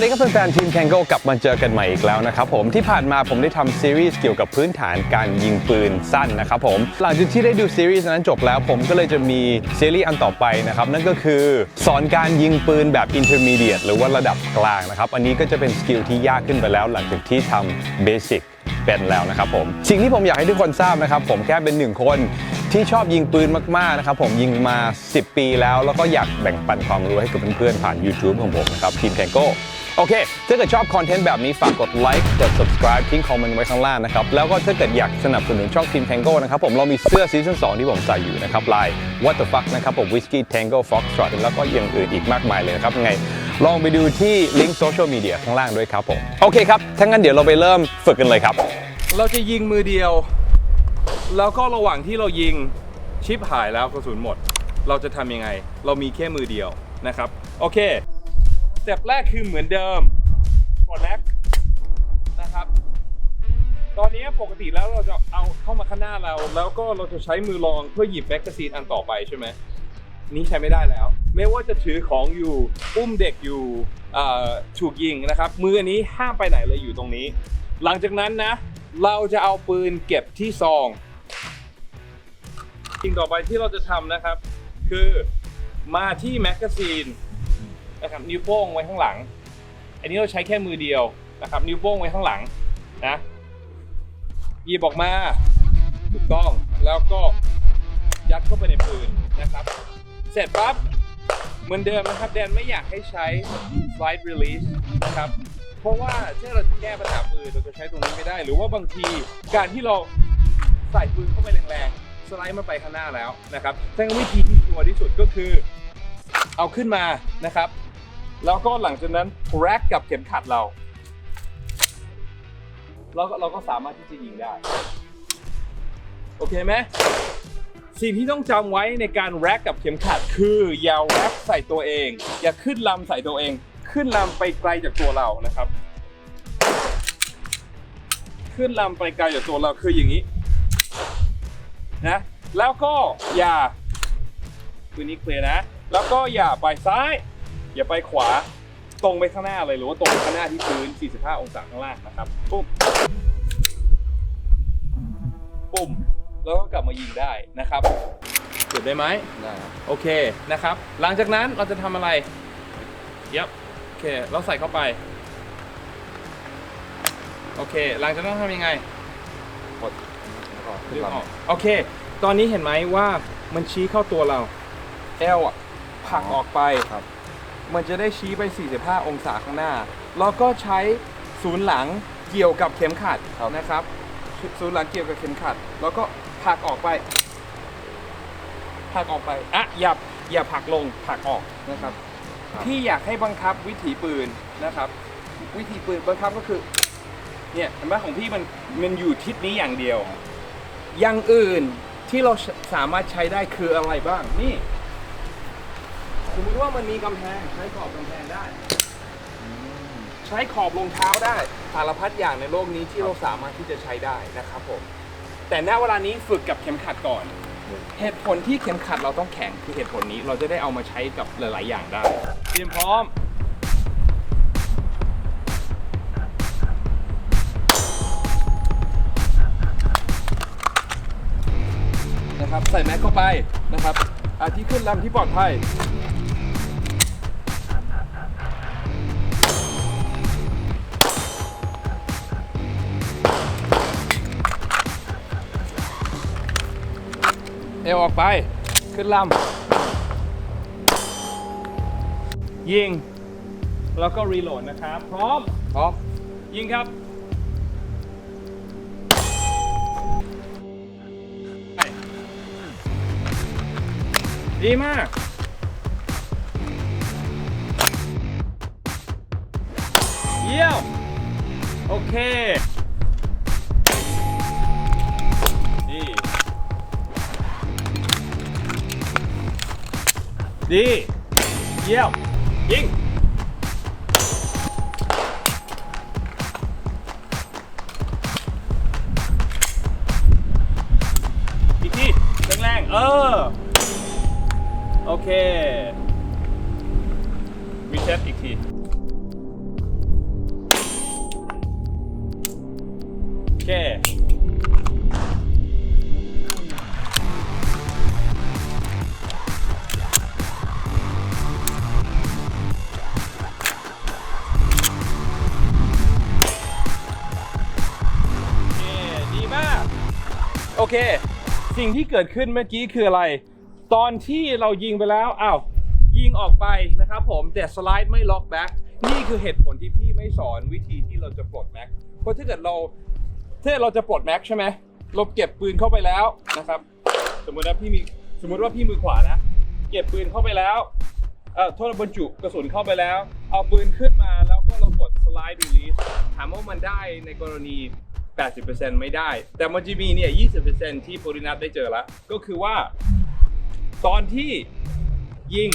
วัสดีครับแฟนๆทีมแคนโกกลับมาเจอกันใหม่อีกแล้วนะครับผมที่ผ่านมาผมได้ทำซีรีส์เกี่ยวกับพื้นฐานการยิงปืนสั้นนะครับผมหลังจากที่ได้ดูซีรีส์นั้นจบแล้วผมก็เลยจะมีซีรีส์อันต่อไปนะครับนั่นก็คือสอนการยิงปืนแบบ intermediate หรือว่าระดับกลางนะครับอันนี้ก็จะเป็นสกิลที่ยากขึ้นไปแล้ว หลังจากที่ทำ basic เป็นแล้วนะครับผมสิ่งที่ผมอยากให้ทุกคนทราบนะครับผมแค่เป็นหนึ่งคนที่ชอบยิงปืนมากๆนะครับผมยิงมา 10 ปีแล้ว แล้วก็อยากแบ่งปันความรู้ให้กับเพื่อนๆผ่าน YouTube ของผมนะครับทีมแคนโก โอเค ถ้าเกิดชอบคอนเทนต์แบบนี้ฝากกดไลค์กด subscribe ทิ้งคอมเมนต์ไว้ข้างล่างนะครับ แล้วก็ถ้าเกิดอยากสนับสนุนช่องทีมแ a งโกนะครับผมเรามีเสื้อซีซั่น2ที่ผมใส่อยู่นะครับลาย What the fuck นะครับผม Whiskey Tango Foxtrot แล้วก็อย่างอื่นอีกมากมายเลยนะครับยังไงลองไปดูที่ลิงก์โซเชียลมีเดียข้างล่างด้วยครับผมโอเคครับถ้างั้นเดี๋ยวเราไปเริ่มฝึกกันเลยครับ เราจะยิงมือเดียว แล้วก็ระหว่างที่เรายิงชิปหายแล้วกระสุนหมด เราจะทำยังไง เรามีแค่มือเดียวนะครับ โอเค ต็ปแรกคือเหมือนเดิมกดแลกนะครับ ตอนนี้ปกติแล้วเราจะเอาเข้ามาข้างหน้าเรา แล้วก็เราจะใช้มือรองเพื่อหยิบแมกกาซีนอันต่อไปใช่ไหมนี้ใช้ไม่ได้แล้ว ไม่ว่าจะถือของอยู่อุ้มเด็กอยู่ถูกยิงนะครับ มืออันนี้ห้ามไปไหนเลยอยู่ตรงนี้ หลังจากนั้นนะ เราจะเอาปืนเก็บที่ซองสิ่งต่อไปที่เราจะทำนะครับ คือมาที่แมกกาซีน นะครับนิ้วโป้งไว้ข้างหลัง อันนี้เราใช้แค่มือเดียวนะครับ นิ้วโป้งไว้ข้างหลังนะหยิบออกมาถูกต้องแล้วก็ยัดเข้าไปในปืนนะครับ เสร็จปั๊บเหมือนเดิมนะครับแดนไม่อยากให้ใช้ slide release นะครับเพราะว่าถ้าเราจะแก้ปัญหาปืนเราจะใช้ตรงนี้ไม่ได้ หรือว่าบางทีการที่เราใส่ปืนเข้าไปแรงๆสไลด์มันไปข้างหน้าแล้วนะครับแต่วิธีที่ชัวร์ที่สุดก็คือเอาขึ้นมานะครับ แล้วก็หลังจากนั้นแร็กกับเข็มขัดเราเราก็เราก็สามารถที่จะยิงได้ โอเคไหมสิ่งที่ต้องจำไว้ในการแร็กกับเข็มขัดคืออย่าแร็กใส่ตัวเอง อย่าขึ้นลำใส่ตัวเอง ขึ้นลำไปไกลจากตัวเรานะครับ ขึ้นลำไปไกลจากตัวเราคืออย่างนี้นะแล้วก็อย่าคืนนี้เคลียร์นะ แล้วก็อย่าไปซ้าย อย่าไปขวาตรงไปข้างหน้าเลยหรือว่าตรงไปข้างหน้าที่พื้น 45 องศาข้างล่างนะครับปุ๊บปุ่มแล้วก็กลับมายิงได้นะครับเก็บได้ไหมได้ครับโอเคนะครับ หลังจากนั้นเราจะทำอะไรยับโอเค เราใส่เข้าไป โอเค หลังจากนั้นทำยังไง กดแล้วก็ดึงออกโอเค ตอนนี้เห็นไหมว่ามันชี้เข้าตัวเราเอลอะผลักออกไปครับ มันจะได้ชี้ไป 45 องศาข้างหน้า แล้วก็ใช้ศูนย์หลังเกี่ยวกับเข็มขัดนะครับ ศูนย์หลังเกี่ยวกับเข็มขัด แล้วก็ผลักออกไปผลักออกไปอะอย่าอย่าผลักลงผลักออกนะครับที่อยากให้บังคับวิถีปืนนะครับ วิธีปืนบังคับก็คือเนี่ยเห็นไหมของพี่มันมันอยู่ทิศนี้อย่างเดียว อย่างอื่นที่เราสามารถใช้ได้คืออะไรบ้างนี่ สมมติว่ามันมีกำแพงใช้ขอบกำแพงได้ ใช้ขอบรองเท้าได้สารพัดอย่างในโลกนี้ที่เราสามารถที่จะใช้ได้นะครับผม แต่ณเวลานี้ฝึกกับเข็มขัดก่อน เหตุผลที่เข็มขัดเราต้องแข็งคือเหตุผลนี้เราจะได้เอามาใช้กับหลาย ๆ อย่างได้เตรียมพร้อมนะครับใส่แม็กเข้าไปนะครับอาที่ขึ้นลำที่ปลอดภัย อวออกไป ขึ้นลำ ยิง แล้วก็รีโหลดนะครับ พร้อม พร้อม ยิงครับไปดีมากเยี่ยมโอเค ดีเยี่ยมยิงอีกทีแรงๆเออ โอเควีเชฟอีกทีโอเค โอเค สิ่งที่เกิดขึ้นเมื่อกี้คืออะไร ตอนที่เรายิงไปแล้วอ้าวยิงออกไปนะครับผมแต่สไลด์ไม่ล็อกแบ็คนี่คือเหตุผลที่พี่ไม่สอนวิธีที่เราจะปลดแม็กเพราะถ้าเกิดเราถ้าเราจะปลดแม็กใช่ไหมเราเก็บปืนเข้าไปแล้วนะครับ สมมติว่าพี่มีสมมติว่าพี่มือขวานะ เก็บปืนเข้าไปแล้วเอ่อโทษบรรจุกระสุนเข้าไปแล้ว เอาปืนขึ้นมาแล้วก็เรากด slide release ถามว่ามันได้ในกรณี 80%ไม่ได้ แต่มันจะมีเนี่ย20%ที่ปรินัทได้เจอแล้วก็คือว่า ตอนที่ยิง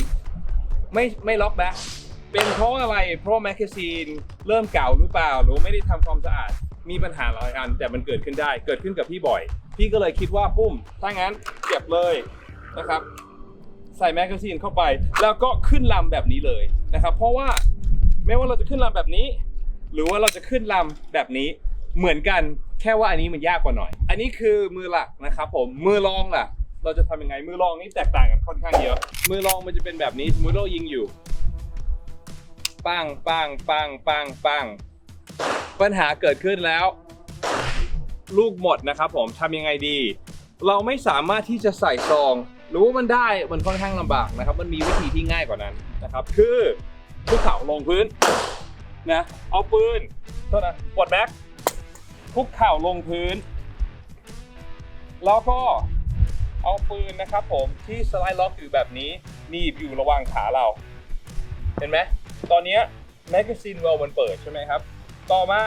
ไม่ไม่ล็อกแบ็คเป็นเพราะอะไร เพราะแมกกาซีนเริ่มเก่าหรือเปล่า หรือไม่ได้ทำความสะอาด มีปัญหาหลายอัน แต่มันเกิดขึ้นได้ เกิดขึ้นกับพี่บ่อย พี่ก็เลยคิดว่าปุ้ม ถ้างั้นเก็บเลยนะครับ ใส่แมกกาซีนเข้าไป แล้วก็ขึ้นลำแบบนี้เลยนะครับ เพราะว่าไม่ว่าเราจะขึ้นลำแบบนี้ หรือว่าเราจะขึ้นลำแบบนี้ เหมือนกันแค่ว่าอันนี้มันยากกว่าหน่อย อันนี้คือมือหลักนะครับผมมือรองล่ะ เราจะทำยังไงมือรองนี่แตกต่างกันค่อนข้างเยอะ มือรองมันจะเป็นแบบนี้สมมติเรายิงอยู่ปังปังปังปังปังปัญหาเกิดขึ้นแล้ว ลูกหมดนะครับผมทำยังไงดี เราไม่สามารถที่จะใส่ซอง หรือว่ามันได้มันค่อนข้างลำบากนะครับ มันมีวิธีที่ง่ายกว่านั้นนะครับ คือคุกเข่าลงพื้นนะเอาปืนโทษนะปลดแม็ก คุกเข่าลงพื้น แล้วก็เอาปืนนะครับผมที่สไลด์ล็อกอยู่แบบนี้หนีบอยู่ระหว่างขาเรา เห็นไหมตอนนี้แมกกาซีนเวลมันเปิดใช่ไหมครับ ต่อมา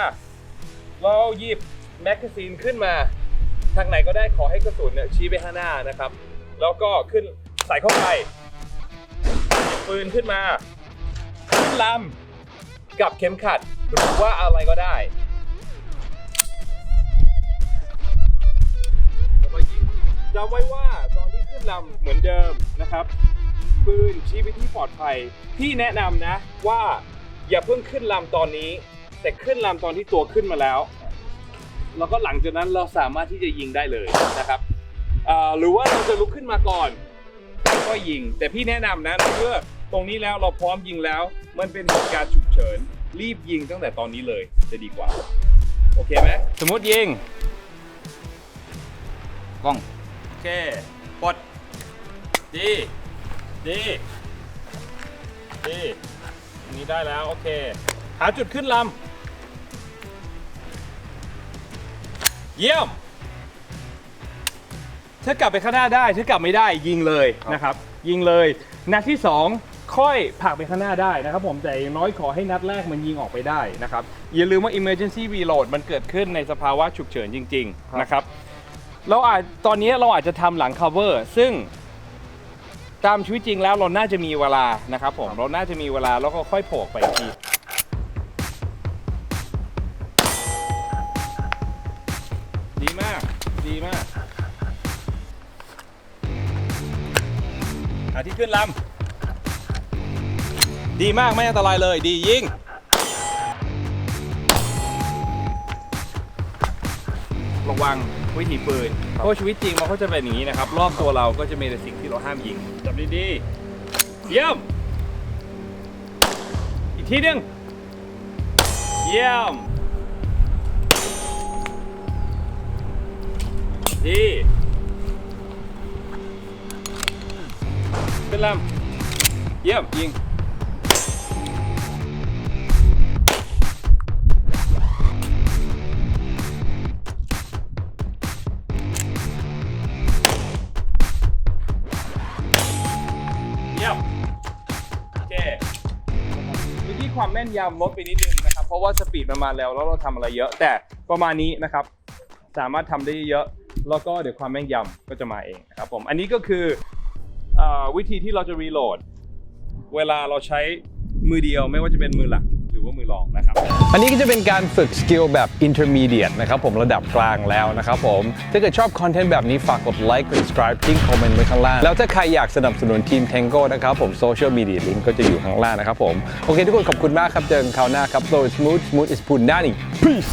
เราหยิบแมกกาซีนขึ้นมาทางไหนก็ได้ขอให้กระสุนเนี่ยชี้ไปข้างหน้านะครับ แล้วก็ขึ้นใส่เข้าไปปืนขึ้นมา ขึ้นลำกับเข็มขัดหรือว่าอะไรก็ได้ จำไว้ว่าตอนที่ขึ้นลำเหมือนเดิมนะครับ ปืนชี้ไปที่ปลอดภัยพี่แนะนำนะว่าอย่าเพิ่งขึ้นลำตอนนี้ แต่ขึ้นลำตอนที่ตัวขึ้นมาแล้ว แล้วก็หลังจากนั้นเราสามารถที่จะยิงได้เลยนะครับหรือว่าเราจะลุกขึ้นมาก่อนก็ยิง แต่พี่แนะนำนะเพื่อตรงนี้แล้วเราพร้อมยิงแล้ว มันเป็นเหตุการณ์ฉุกเฉิน รีบยิงตั้งแต่ตอนนี้เลยจะดีกว่า โอเคไหมสมมติยิงกล้อง เคปลดดีดีดีอันนี้ได้แล้ว โอเค หาจุดขึ้นลำเยี่ยมถ้ากลับไปข้างหน้าได้ถ้ากลับไม่ได้ยิงเลยนะครับ ยิงเลยนัดที่ 2 ค่อยผลักไปข้างหน้าได้นะครับ ผมแต่อย่างน้อยขอให้นัดแรกมันยิงออกไปได้นะครับ อย่าลืมว่า emergency reload มันเกิดขึ้นในสภาวะฉุกเฉินจริง ๆ นะครับ เราอาจตอนนี้เราอาจจะทำหลัง cover ซึ่งตามชีวิตจริงแล้วเราน่าจะมีเวลานะครับผมเราน่าจะมีเวลาแล้วก็ค่อยโผล่ไปอีกทีดีมากดีมากหาที่ขึ้นลำดีมากไม่อันตรายเลยดียิ่ง ระวัง วิถีปืนเพราะชีวิตจริงมันก็จะเป็นอย่างนี้นะครับ รอบตัวเราก็จะมีแต่สิ่งที่เราห้ามยิงจับดีๆเยี่ยม อีกทีหนึงเยี่ยมดีเป็นลำเยี่ยมยิง ความแม่นยำลดไปนิดนึงนะครับ เพราะว่าสปีดมันมาแล้วแล้วเราทำอะไรเยอะ แต่ประมาณนี้นะครับ สามารถทำได้เยอะ แล้วก็เดี๋ยวความแม่นยำก็จะมาเองนะครับผมอันนี้ก็คือเออวิธีที่เราจะรีโหลดเวลาเราใช้มือเดียวไม่ว่าจะเป็นมือหลัก ว่ามือรองนะครับ อันนี้ก็จะเป็นการฝึกสกิลแบบ intermediate นะครับผมระดับกลางแล้วนะครับผม ถ้าเกิดชอบคอนเทนต์แบบนี้ฝากกดไลค์กด subscribe ทิ้งคอมเมนต์ไว้ข้างล่าง แล้วถ้าใครอยากสนับสนุนทีม Tango นะครับผมโซเชียลมีเดียลิงก์ก็จะอยู่ข้างล่างนะครับผม โอเคทุกคนขอบคุณมากครับ เจอกันคราวหน้าครับ so smooth smooth is punani peace